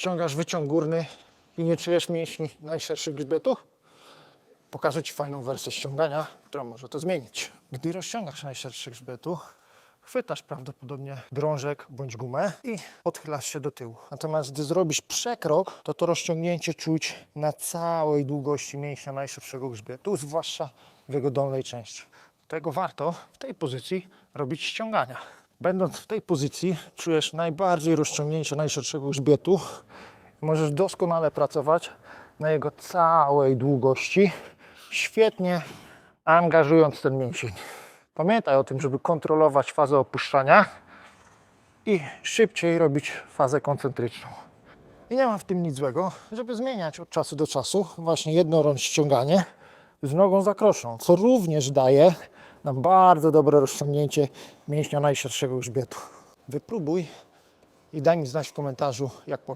ściągasz wyciąg górny i nie czujesz mięśni najszerszych grzbietu, pokażę Ci fajną wersję ściągania, która może to zmienić. Gdy rozciągasz najszerszy grzbietu, chwytasz prawdopodobnie drążek bądź gumę i odchylasz się do tyłu. Natomiast gdy zrobisz przekrok, to to rozciągnięcie czuć na całej długości mięśnia najszybszego grzbietu, zwłaszcza w jego dolnej części. Dlatego warto w tej pozycji robić ściągania. Będąc w tej pozycji, czujesz najbardziej rozciągnięcie najszerszego grzbietu. Możesz doskonale pracować na jego całej długości, świetnie angażując ten mięsień. Pamiętaj o tym, żeby kontrolować fazę opuszczania i szybciej robić fazę koncentryczną. I nie ma w tym nic złego, żeby zmieniać od czasu do czasu właśnie jednorącz ściąganie z nogą zakroczną, co również daje nam bardzo dobre rozciągnięcie mięśnia najszerszego grzbietu. Wypróbuj i daj mi znać w komentarzu, jak poszło.